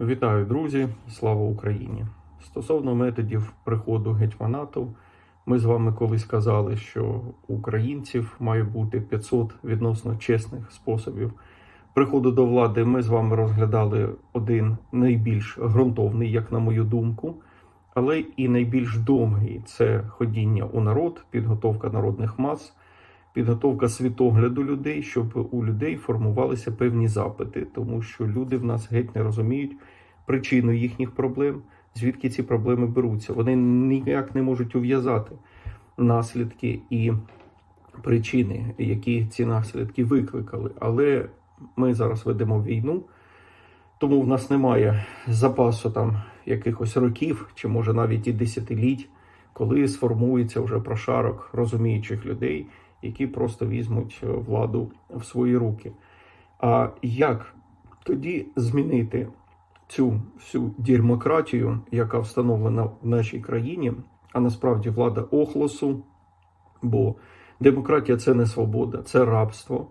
Вітаю, друзі! Слава Україні! Стосовно методів приходу гетьманату, ми з вами колись казали, що українців має бути 500 відносно чесних способів приходу до влади. Ми з вами розглядали один найбільш ґрунтовний, як на мою думку, але і найбільш довгий це ходіння у народ, підготовка народних мас, підготовка світогляду людей, щоб у людей формувалися певні запити, тому що люди в нас геть не розуміють причину їхніх проблем, звідки ці проблеми беруться. Вони ніяк не можуть ув'язати наслідки і причини, які ці наслідки викликали. Але ми зараз ведемо війну, тому в нас немає запасу там якихось років, чи може навіть і десятиліть, коли сформується вже прошарок розуміючих людей, які просто візьмуть е, владу в свої руки. А як тоді змінити цю всю дірмократію, яка встановлена в нашій країні, а насправді влада охлосу, бо демократія це не свобода, це рабство,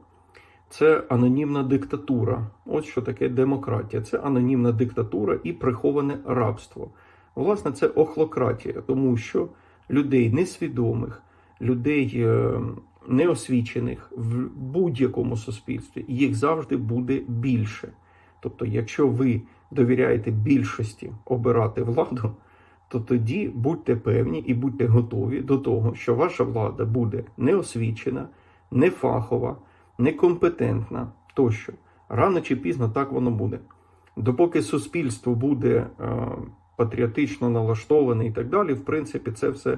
це анонімна диктатура. От що таке демократія. Це анонімна диктатура і приховане рабство. Власне, це охлократія, тому що людей несвідомих, людей е, неосвічених в будь-якому суспільстві їх завжди буде більше. Тобто, якщо ви довіряєте більшості обирати владу, то тоді будьте певні і будьте готові до того, що ваша влада буде неосвічена, нефахова, некомпетентна тощо. Рано чи пізно так воно буде. Допоки суспільство буде е, патріотично налаштоване і так далі, в принципі, це все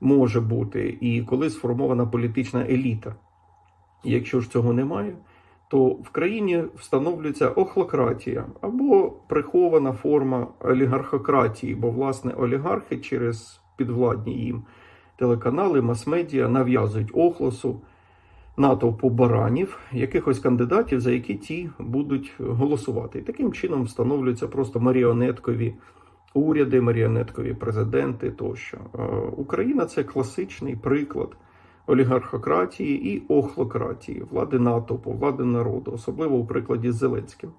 може бути. І коли сформована політична еліта. Якщо ж цього немає, то в країні встановлюється охлократія або прихована форма олігархократії, бо власне олігархи через підвладні їм телеканали, мас-медіа нав'язують охлосу натовпу баранів, якихось кандидатів, за які ті будуть голосувати. І таким чином встановлюються просто маріонеткові уряди, маріонеткові президенти тощо. Е, Україна це класичний приклад олігархократії і охлократії, влади натовпу, влади народу, особливо у прикладі з Зеленським.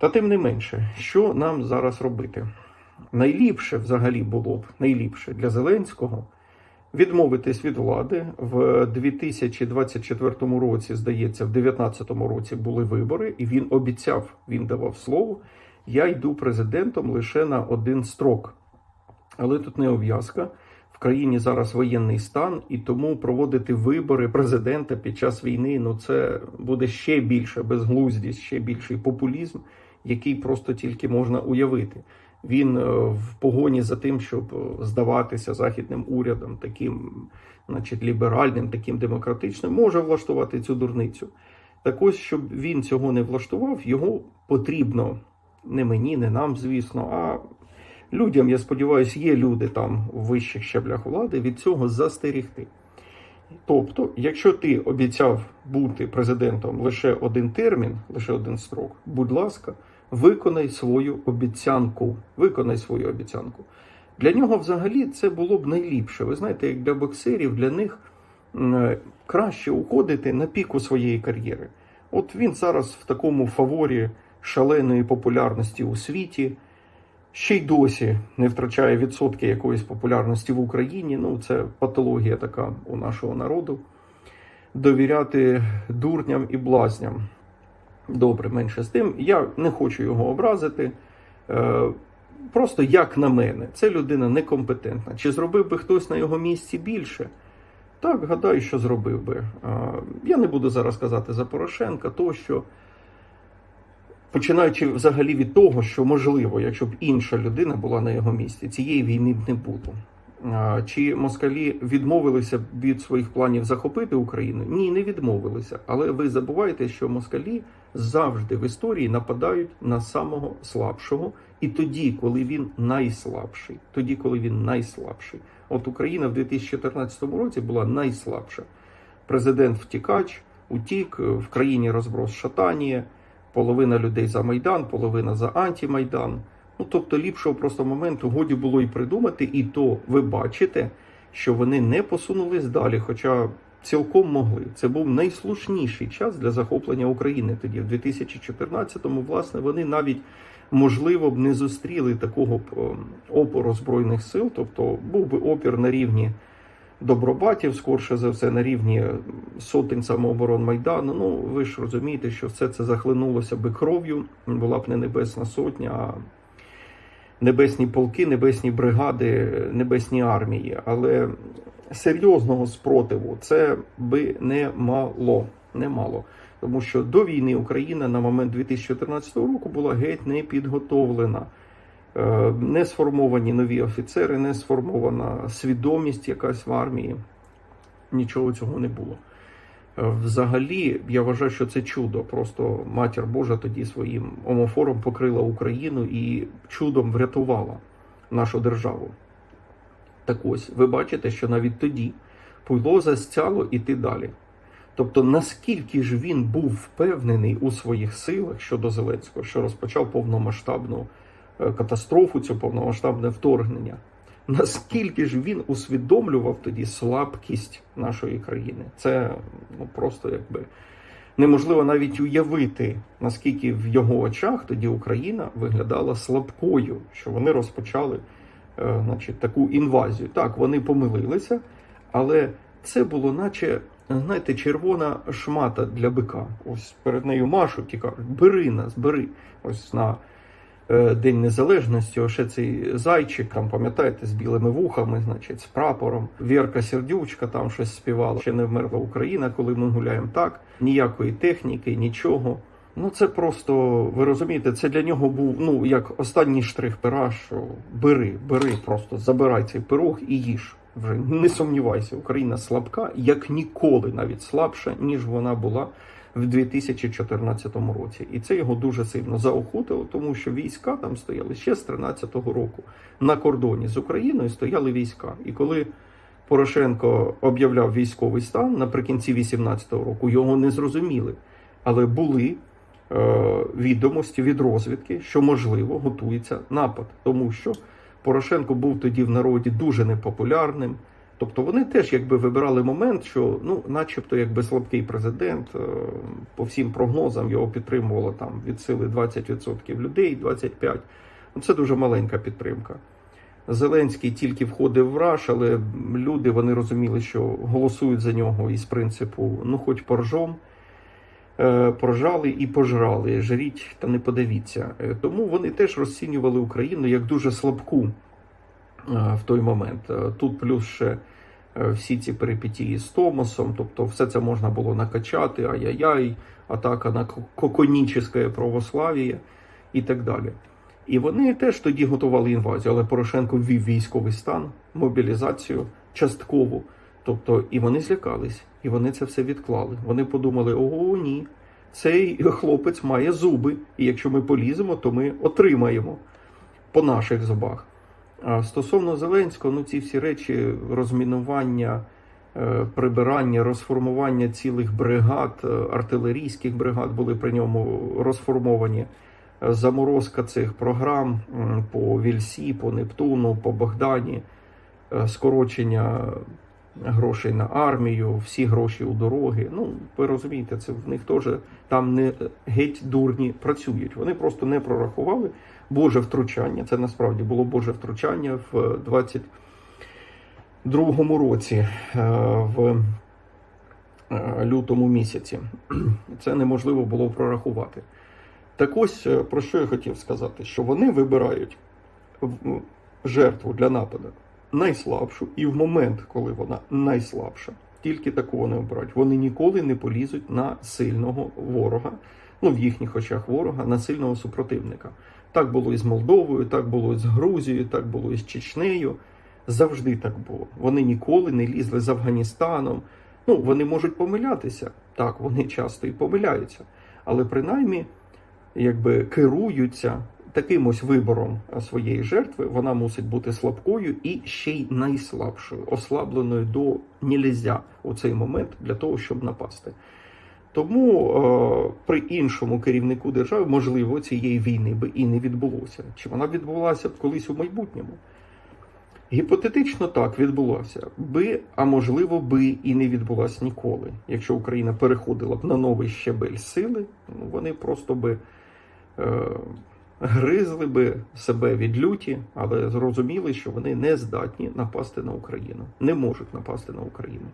Та тим не менше, що нам зараз робити? Найліпше взагалі було б найліпше для Зеленського відмовитись від влади в 2024 році, здається, в 2019 році були вибори, і він обіцяв, він давав слово. Я йду президентом лише на один строк. Але тут не обв'язка. В країні зараз воєнний стан, і тому проводити вибори президента під час війни ну це буде ще більше безглуздість, ще більший популізм, який просто тільки можна уявити. Він е, в погоні за тим, щоб е, здаватися західним урядом, таким, значить, ліберальним, таким демократичним, може влаштувати цю дурницю. Так ось, щоб він цього не влаштував, його потрібно не мені, не нам, звісно, а людям, я сподіваюся, є люди там у вищих щаблях влади від цього застерігти. Тобто, якщо ти обіцяв бути президентом лише один термін, лише один строк, будь ласка, виконай свою обіцянку. Виконай свою обіцянку. Для нього взагалі це було б найліпше. Ви знаєте, як для боксерів, для них краще уходити на піку своєї кар'єри. От він зараз в такому фаворі шаленої популярності у світі ще й досі не втрачає відсотки якоїсь популярності в Україні. Ну, це патологія така у нашого народу. Довіряти дурням і блазням. Добре, менше з тим. Я не хочу його образити. Е, Просто як на мене, це людина некомпетентна. Чи зробив би хтось на його місці більше? Так, гадаю, що зробив би. Е, Я не буду зараз казати за Порошенка, то що. Починаючи взагалі від того, що можливо, якщо б інша людина була на його місці, цієї війни б не було. Чи москалі відмовилися від своїх планів захопити Україну? Ні, не відмовилися. Але ви забуваєте, що москалі завжди в історії нападають на самого слабшого, і тоді, коли він найслабший, тоді, коли він найслабший. От Україна в 2014 році була найслабша. Президент втікач, утік в країні розброс шатанія половина людей за Майдан, половина за антимайдан. Ну тобто ліпшого просто моменту годі було і придумати, і то ви бачите, що вони не посунулись далі, хоча цілком могли. Це був найслушніший час для захоплення України тоді, в 2014-му, власне, вони навіть можливо б не зустріли такого опору збройних сил, тобто був би опір на рівні добробатів, скорше за все, на рівні сотень самооборон Майдану. Ну ви ж розумієте, що все це захлинулося би кров'ю, була б не небесна сотня, а небесні полки, небесні бригади, небесні армії. Але серйозного спротиву це би не мало. Не мало. Тому що до війни Україна на момент 2014 року була геть не підготовлена. Е, Не сформовані нові офіцери, не сформована свідомість якась в армії. Нічого цього не було. Е, Взагалі, я вважаю, що це чудо. Просто матір Божа тоді своїм омофором покрила Україну і чудом врятувала нашу державу. Так ось, ви бачите, що навіть тоді пуйло застяло іти далі. Тобто, наскільки ж він був впевнений у своїх силах щодо Зеленського, що розпочав повномасштабну катастрофу, цю повномасштабне вторгнення, наскільки ж він усвідомлював тоді слабкість нашої країни? Це ну просто якби неможливо навіть уявити, наскільки в його очах тоді Україна виглядала слабкою, що вони розпочали е, значить, таку інвазію. Так, вони помилилися, але це було наче. Знаєте, червона шмата для бика. Ось перед нею машуть і кажуть, бери нас, бери. Ось на День Незалежності, ще цей зайчик, там, пам'ятаєте, з білими вухами, значить, з прапором. Вірка Сердючка там щось співала. Ще не вмерла Україна, коли ми гуляємо так. Ніякої техніки, нічого. Ну це просто, ви розумієте, це для нього був ну як останній штрих пера, що бери, бери, просто забирай цей пирог і їж. Вже не сумнівайся, Україна слабка, як ніколи, навіть слабша, ніж вона була в 2014 році. І це його дуже сильно заохотило, тому що війська там стояли ще з 13-го року. На кордоні з Україною стояли війська. І коли Порошенко об'являв військовий стан наприкінці 18-го року, його не зрозуміли. Але були е, відомості від розвідки, що можливо готується напад, тому що Порошенко був тоді в народі дуже непопулярним. Тобто вони теж якби вибирали момент, що ну, начебто, якби слабкий президент, е, по всім прогнозам його підтримувало там від сили 20% людей, 25%. Ну, це дуже маленька підтримка. Зеленський тільки входив в раш, але люди вони розуміли, що голосують за нього із принципу ну, хоч поржом. Е, Прожали і пожрали, жаріть та не подивіться. Е, Тому вони теж розцінювали Україну як дуже слабку в той момент. Е, Тут плюс ще е, всі ці перипетії з Томосом, тобто все це можна було накачати, ай-яй-яй, атака на коконічне православ'я і так далі. І вони теж тоді готували інвазію, але Порошенко ввів військовий стан, мобілізацію часткову. Тобто, і вони злякались, і вони це все відклали. Вони подумали: ого, ні, цей хлопець має зуби, і якщо ми поліземо, то ми отримаємо по наших зубах. Стосовно Зеленського, ну ці всі речі розмінування, е, прибирання, розформування цілих бригад, е, артилерійських бригад були при ньому розформовані. Заморозка цих програм по Вільсі, по Нептуну, по Богдані, е, скорочення грошей на армію, всі гроші у дороги. Ну, ви розумієте, це в них теж там не геть дурні працюють. Вони просто не прорахували Боже втручання. Це насправді було Боже втручання в 22-му році, е, в е, лютому місяці. Це неможливо було прорахувати. Так ось е, про що я хотів сказати, що вони вибирають жертву для нападу найслабшу, і в момент, коли вона найслабша, тільки таку вони обирають. Вони ніколи не полізуть на сильного ворога, ну в їхніх очах ворога, на сильного супротивника. Так було і з Молдовою, так було і з Грузією, так було і з Чечнею. Завжди так було. Вони ніколи не лізли з Афганістаном. Ну, вони можуть помилятися. Так, вони часто і помиляються. Але принаймні, якби керуються таким ось вибором своєї жертви, вона мусить бути слабкою і ще й найслабшою, ослабленою до нельзя у цей момент для того, щоб напасти. Тому е, при іншому керівнику держави, можливо, цієї війни би і не відбулося. Чи вона відбулася б колись у майбутньому? Гіпотетично так відбулося би, а можливо би і не відбулася ніколи. Якщо Україна переходила б на новий щебель сили, ну, вони просто би е, гризли би себе від люті, але зрозуміли, що вони не здатні напасти на Україну, не можуть напасти на Україну.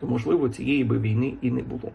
То можливо цієї би війни і не було.